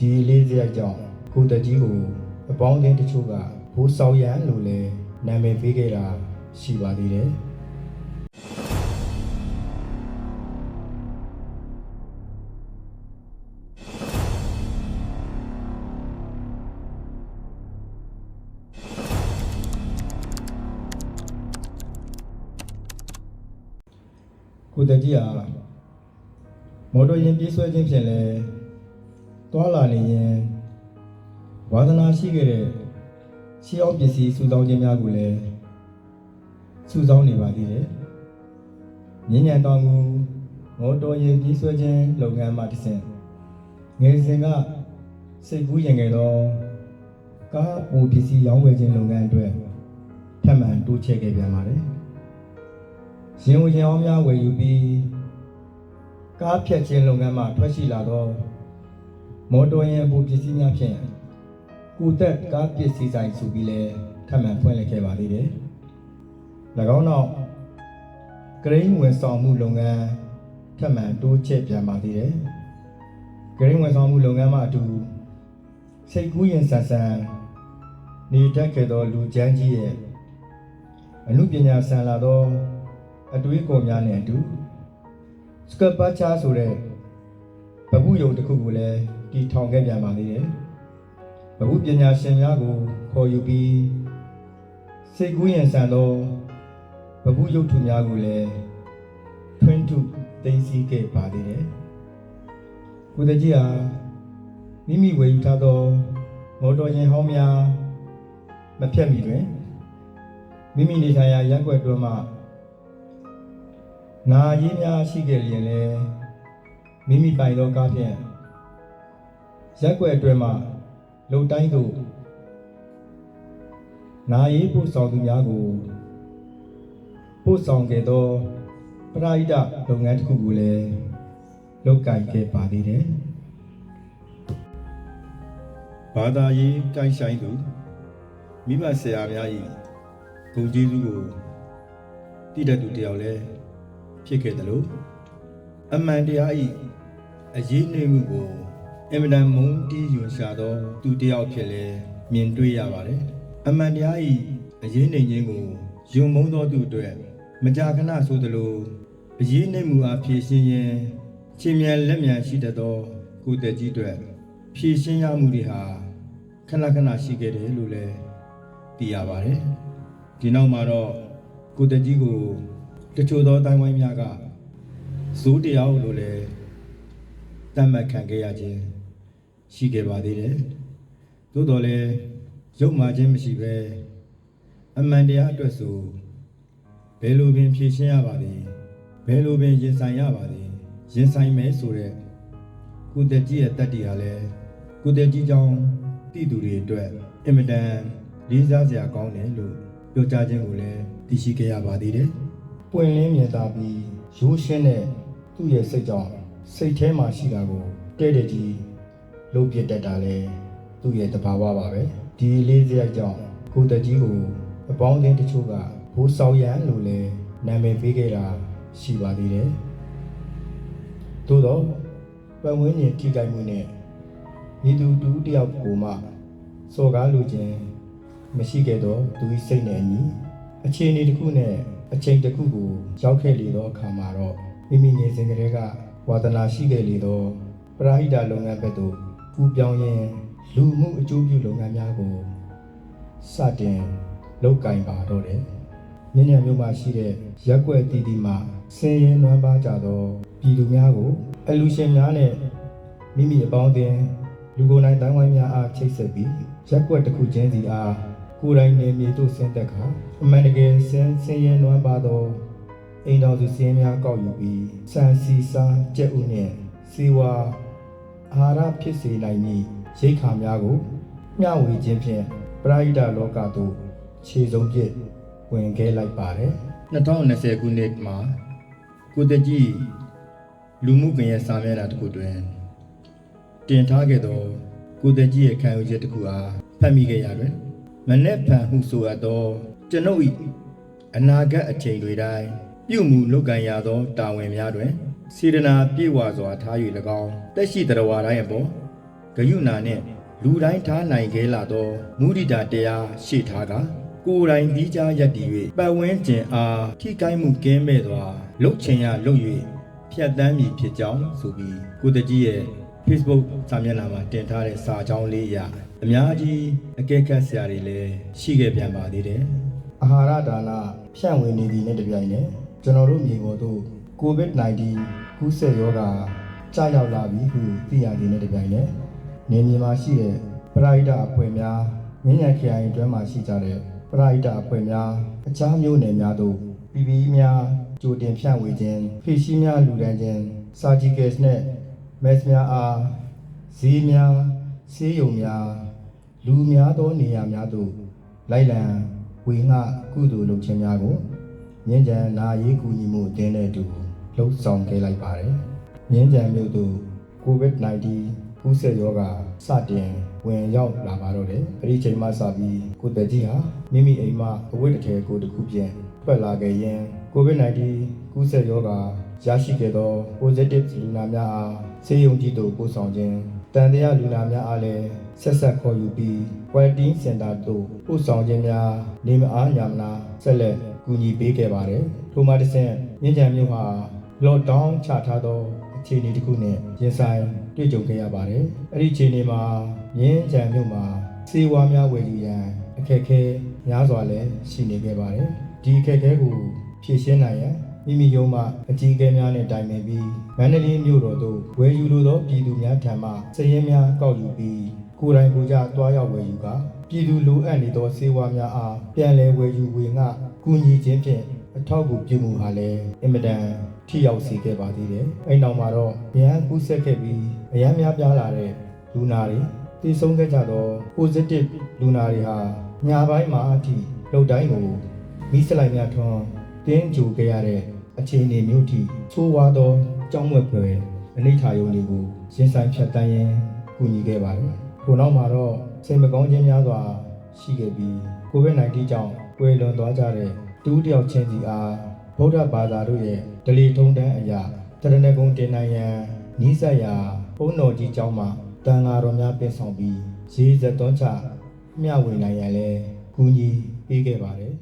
ဒီလေးစရိုက်ကြောင့်ကိုတကြီးကိုအပေါင်းအသင်းတချို့ကဘိုးဆောင်ရန်လို့လည်းနာမည်ပေးခဲ့တာရှိပါသေးတယ်ကိုတကြီးဟာမော်တော်ယာဉ်ပြေးဆွဲခြင်းဖြင့်လဲ တွာလာနေရင်ဝါသနာရှိခဲ့တဲ့ရှေးအောင်ပစ္စည်းစုဆောင်းခြင်းများကိုလည်းစုဆောင်းနေပါသေးတယ်။ညဉ့်ညံတောင်ကိုမော်တော်ယာဉ်ပြေးဆွဲခြင်းလုပ်ငန်းမှတစ်ဆင့်ငယ်စဉ်ကစိတ်ကူးရင်ငယ်တော့ကားပူပစ္စည်းရောင်းဝယ်ခြင်းလုပ်ငန်းအတွက်ထပ်မံတိုးချဲ့ခဲ့ပြန်ပါတယ်။ရင်ဝင်ရင်အောင်များဝယ်ယူပြီးကားဖြတ်ခြင်းလုပ်ငန်းမှထွက်ရှိလာသော မော်တော်ယာဉ်အပူပစ္စည်းများဖြင့်ကိုသက်ကားပစ္စည်းဆိုင်ဆိုပြီးလဲထပ်မံဖွင့်လှစ်ခဲ့ပါသေးတယ်။၎င်းနောက်ဂရိန်းဝန်ဆောင်မှုလုပ်ငန်းထပ်မံတိုးချဲ့ပြန်ပါသေးတယ်။ဂရိန်းဝန်ဆောင်မှုလုပ်ငန်းမှအတူစိတ်ကူးရင်ဆန်ဆန်နေတတ်ခဲ့သောလူချမ်းကြီးရဲ့အမှုပညာဆန်လာသောအတွေးကော်များနဲ့အတူစကပတ်ချာဆိုတဲ့ဗဟုယုံတစ်ခုကိုလည်း တည်ထောင်ခဲ့ပြန်ပါသေးတယ်။ဗဟုပညာရှင်များကိုခေါ်ယူပြီးစိတ်ကူးရင်ဆန်သောဗဟုယုတ်ထုများကိုလည်းထွင်းထုသိသိခဲ့ပါသေးတယ်။ကိုတကြီးဟာမိမိဝယ်ယူထားသောမော်တော်ယာဉ်ဟောင်းများမဖြတ်မီတွင်မိမိနေထိုင်ရာရပ်ကွက်တွင်မှနာရေးများရှိခဲ့ရင်လည်းမိမိပိုင်သောကားဖြင့် ရက်ွက်အတွင်းမှလုံတိုင်းသို့နာရေးပို့ဆောင်သူများကိုပို့ဆောင်ခဲ့သောပရိဒလုပ်ငန်းတစ်ခုကိုလည်းလုပ်ကိုင်ခဲ့ပါသေးတယ်။ဘာသာရေးကိုင်းဆိုင်သူမိမဆရာများ၏ဂုဏ်ကျေးဇူးကိုတည်တတ်သူတယောက်လည်းဖြစ်ခဲ့တယ်လို့အမှန်တရားဤအရေးနှိမ့်မှုကို အင်မတန်မုန်းတီးယွန်ရှာသော သူတစ်ယောက်ဖြစ်လဲမြင်တွေ့ရပါတယ်အမှန်တရားဤအရေးနှိမ့်ခြင်းကိုယွန်မုန်းသောသူအတွက်မကြာခဏဆိုသလိုအရေးနှိမ့်မှုအားဖြည့်ရှင်းရန်ချင်းမြန်လက်မြန်ရှိတတ်သောကိုယ်တကြီးအတွက်ဖြည့်ရှင်းရမှုတွေဟာခဏခဏရှိခဲ့တယ်လို့လည်းသိရပါတယ်ဒီနောက်မှာတော့ကိုယ်တကြီးကိုတချို့သောတိုင်းဝိုင်းများကဇိုးတရားလို့လည်းတတ်မှတ်ခံခဲ့ရခြင်း ရှိခဲ့ပါသေးတယ်။သို့တော်လည်းရုပ်မာခြင်းမရှိဘဲအမှန်တရားအတွက်ဆိုဘယ်လိုပင်ဖြေရှင်းရပါသည်ဘယ်လိုပင်ရင်ဆိုင်ရပါသည်ရင်ဆိုင်မယ်ဆိုတဲ့ကုသကြီးရဲ့တတ်တရားလည်းကုသကြီးကြောင့်တည်သူတွေအတွက်အင်မတန်လေးစားစရာကောင်းတယ်လို့ပြောကြားခြင်းကိုလည်းသိရှိခဲ့ရပါသေးတယ်။ပွင့်လင်းမြင်သာပြီးရိုးရှင်းတဲ့သူ့ရဲ့စိတ်ကြောင့်စိတ်ထဲမှာရှိတာကိုတဲ့တဲ့ကြီး လုံးပြတတ်တာလဲသူ့ရဲ့တဘာဝပါပဲဒီလေးစရိုက်ကြောင့်ကိုတကြီးကိုအပေါင်းအသင်းတချို့ကဘိုးဆောင်ရန်လို့လဲနာမည်ပေးခဲ့တာရှိပါသေးတယ်သို့တော့ပတ်ဝန်းကျင်ထိခိုက်မှုနဲ့မိသူတူတယောက်ကိုမှစော်ကားလိုခြင်းမရှိခဲ့တော့သူ၏စိတ်နဲ့အညီအခြေအနေတစ်ခုနဲ့အချိန်တစ်ခုကိုရောက်ခဲ့လေသောအခါမှာတော့မိမိငယ်စဉ်ကတည်းကဝါသနာရှိခဲ့လေသောပရာဟိတလုပ်ငန်းဘက်သို့ ကူးပြောင်းရင်းလူမှုအကျိုးပြုလုပ်ငန်းများကိုစတင်လုပ်ကင်ပါတော့တယ်။မြင်းညံမြို့မှာရှိတဲ့ရက်ွက်တီတီမှာဆင်းရဲနွမ်းပါကြသောပြည်သူများကိုအလူရှင်များနဲ့မိမိအပေါင်းအသင်းလူကိုယ်နိုင်တိုင်းဝိုင်းများအားချိတ်ဆက်ပြီးရက်ွက်တစ်ခုချင်းစီအားကိုယ်တိုင်နေမြေတို့ဆင်းသက်ခါအမှန်တကယ်ဆင်းဆင်းရဲနွမ်းပါသောအိမ်တော်သူစင်းများကောက်ယူပြီးစံစီစားကြက်ဥနှင့်စီဝါ အာဟာရဖြစ်စေနိုင်မည့်ရိတ်ခါများကိုမျှဝေခြင်းဖြင့်ပရိဒလောကသို့ခြေစုံပြစ်ဝင်ခဲ့လိုက်ပါတယ်2020ခုနှစ်မှာကိုတကြီးလူမှုကွန်ရက်စာမျက်နှာတစ်ခုတွင်တင်ထားခဲ့သောကိုတကြီးရဲ့ခံယူချက်တစ်ခုအားဖတ်မိခဲ့ရတွင်မနဲ့ဖန်ဟုဆိုအပ်သောကျွန်ုပ်၏အနာဂတ်အချိန်တွေတိုင်းပြုမှုလုပ်ကံရသောတာဝန်များတွင် စေတနာပြည့်ဝစွာထား၍၎င်းတက်ရှိတရဝါတိုင်းအပေါ်ဂယုဏနှင့်လူတိုင်းထားနိုင်ခဲ့လာသောမုဒိတာတရားရှေ့ထားကကိုယ်တိုင်ဒီကြရက်တည်၍ပတ်ဝန်းကျင်အားထိကိုင်းမှုကင်းမဲ့စွာလှုပ်ချင်ရလှုပ်၍ဖြတ်တန်းမည်ဖြစ်ကြောင်းဆိုပြီးကိုတကြီးရဲ့ Facebook စာမျက်နှာမှာတင်ထားတဲ့စာကြောင်းလေးအရအများကြီးအကဲခတ်စရာတွေလည်းရှိခဲ့ပြန်ပါသေးတယ်။အာဟာရဒါနဖြန့်ဝေနေသည်နဲ့တပြိုင်နက်ကျွန်တော်တို့မြေပေါ်သို့ COVID-19 ကူးစက်ရောဂါကြာရောက်လာပြီဟုသိရသည်နဲ့တပြိုင်နက်နေမြေမှာရှိတဲ့ပရိဒတ်အဖွဲ့များမြင်းညံခရိုင်အတွင်းမှာရှိကြတဲ့ပရိဒတ်အဖွဲ့များအခြားမျိုးနယ်များသို့ PPE များကြိုတင်ဖြန့်ဝေခြင်းဖေရှိများလူဒန်းခြင်း surgical နဲ့ mask များအားဈေးများဆေးရုံများလူများသောနေရာများသို့လိုက်လံဝေငှကုသိုလ်လုပ်ခြင်းများကိုမြင်းကြံနာရေးကူညီမှုအသင်းနဲ့အတူ လှုပ်ဆောင်ခဲ့လိုက်ပါတယ်။မြင်းကြံမြို့သို့ COVID-19 ကူးစက်ရောဂါစတင်ဝင်ရောက်လာပါတော့တယ်။အဲဒီအချိန်မှစပြီးကိုတကြီးဟာမိမိအိမ်မှာအဝတ်တစ်ထည်ကိုတစ်ခုပြန်ထွက်လာခဲ့ရင် COVID-19 ကူးစက်ရောဂါရရှိခဲ့သော positive လူနာများအားဆေးရုံကြီးသို့ပို့ဆောင်ခြင်းတန်တရားလူနာများအားလည်းဆက်ဆက်ခေါ်ယူပြီး quarantine center သို့ပို့ဆောင်ခြင်းများနေမအားညာမနာဆက်လက်ကူညီပေးခဲ့ပါတယ်။ထို့မှတစ်ဆင့်မြင့်ကြံမြို့ဟာ lockdown ချထားသောအခြေအနေတစ်ခုနဲ့ရင်ဆိုင်တွေ့ကြုံခဲ့ရပါတယ်။အဲ့ဒီအခြေအနေမှာမြင်းကြံမြို့မှာစေဝါများဝယ်ယူရန်အခက်အခဲများစွာလည်းရှိနေခဲ့ပါတယ်။ဒီအခက်အခဲကိုဖြေရှင်းနိုင်ရန်မိမိရုံးမှအကြီးအကဲများနဲ့တိုင်ပင်ပြီးမန္တလေးမြို့တော်သို့ဝယ်ယူလိုသောပြည်သူများထံမှစည်ရင်းများကောက်ယူပြီးကိုယ်တိုင်ကိုယ်ကျတွားရောက်ဝယ်ယူကာပြည်သူလိုအပ်နေသောစေဝါများအားပြန်လည်ဝယ်ယူဝေငှကူညီခြင်းဖြင့် အထောက်အကူပြုမှုဟာလည်းအင်မတန်ထိရောက်စေခဲ့ပါသေးတယ်။အဲ့နောက်မှာတော့ဗျံကူးဆက်ခဲ့ပြီးအရန်များပြားလာတဲ့လူနာတွေတည်ဆုံးခဲ့ကြသော positive လူနာတွေဟာညာပိုင်းမှာအထိလှုပ်တိုင်းကိုမိစလိုက်များထွန်းတင်းကြိုခဲ့ရတဲ့အခြေအနေမျိုးထိသိုးဝါသောကြောင်းဝက်ပွဲအနိဋ္ဌာယုံတွေကိုရင်ဆိုင်ဖြတ်တန်းရင်းကူညီခဲ့ပါတယ်။ထို့နောက်မှာတော့စိတ်မကောင်းခြင်းများစွာရှိခဲ့ပြီး COVID-19 ကြောင့်ကွယ်လွန်သွားကြတဲ့ တူးတယောက်ချင်းစီအားဗုဒ္ဓဘာသာတို့ရဲ့ဒလီထုံတန်းအရာတရဏဂုံတင်နိုင်ရန်နိစ္စရာဘုန်းတော်ကြီးကျောင်းမှာတန်ဃာတော်များပြင်ဆောင်ပြီးရေဇသွန်းချမျှဝေနိုင်ရန်လဲကူညီပေးခဲ့ပါတယ်